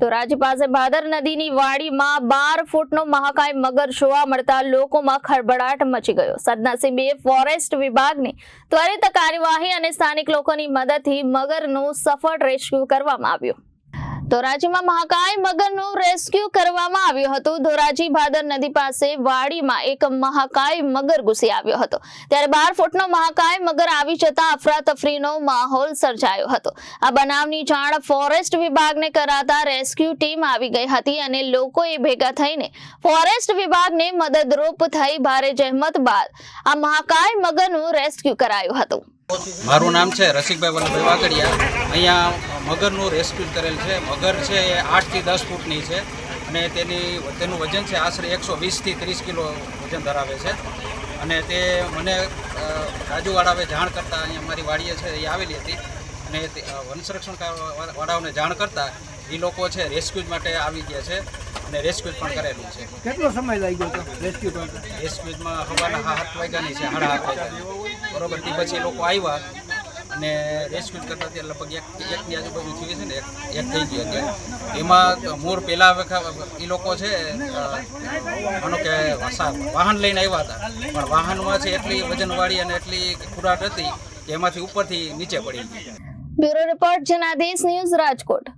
તો રાજ્ય પાસે ભાદર નદીની વાડીમાં બાર ફૂટનો મહાકાય મગર જોવા મળતા લોકોમાં ખળભળાટ મચી ગયો. સદનસીબે ફોરેસ્ટ વિભાગની ત્વરિત કાર્યવાહી અને સ્થાનિક લોકોની મદદથી મગરનું સફળ રેસ્ક્યુ કરવામાં આવ્યું. તો રાજ્યમાં મહાકાય મગરનું રેસ્ક્યુ કરવામાં આવ્યું હતું. ધોરાજી ભાદર નદી પાસે વાડીમાં એક મહાકાય મગર ઘૂસી આવ્યો હતો. ત્યારે બાર ફૂટનો મહાકાય મગર આવી જતા અફરાતફરીનો માહોલ સર્જાયો હતો. આ બનાવની જાણ ફોરેસ્ટ વિભાગને કરાતા રેસ્ક્યુ ટીમ આવી ગઈ હતી અને લોકોએ ભેગા થઈને ફોરેસ્ટ વિભાગને મદદરૂપ થઈ ભારે જહેમત બાદ આ મહાકાય મગરનું રેસ્ક્યુ કરાયું હતું. મારું નામ છે રસિકભાઈ વલ્લભભાઈ વાગડિયા અહીંયા મગરનું રેસ્ક્યુ કરેલ છે. મગર છે એ આઠથી દસ ફૂટની છે અને તેની તેનું વજન છે આશરે એકસો વીસથી ત્રીસ કિલો વજન ધરાવે છે. અને તે મને અ, રાજુવાળાએ જાણ કરતાં અહીંયા મારી વાડીએ છે એ આવેલી હતી. અને તે, અ, વન સંરક્ષણ કા- વા- વાળાઓને જાણ કરતાં એ લોકો છે રેસ્ક્યુ માટે આવી ગયા છે. અને રેસ્ક્યુ પણ કરેલું છે. કેટલો સમય લાગ્યો હતો રેસ્ક્યુ કરતા? રેસ્ક્યુમાં સવારના સાત વાગ્યાની છે સાડા આઠ વાગ્યા બરોબર તે પછી લોકો આવ્યા અને રેસ્ક્યુ કરતા ત્યાં લગભગ એક એકની આજુબાજુ થઈ છે ને એક એક થઈ ગયો હતી. એમાં મૂળ પહેલાં એ લોકો છે માનો કે વાહન લઈને આવ્યા હતા. પણ વાહનમાં છે એટલી વજનવાળી અને એટલી ખુરાટ હતી કે એમાંથી ઉપરથી નીચે પડી ગઈ. Bureau report Janadesh news Rajkot.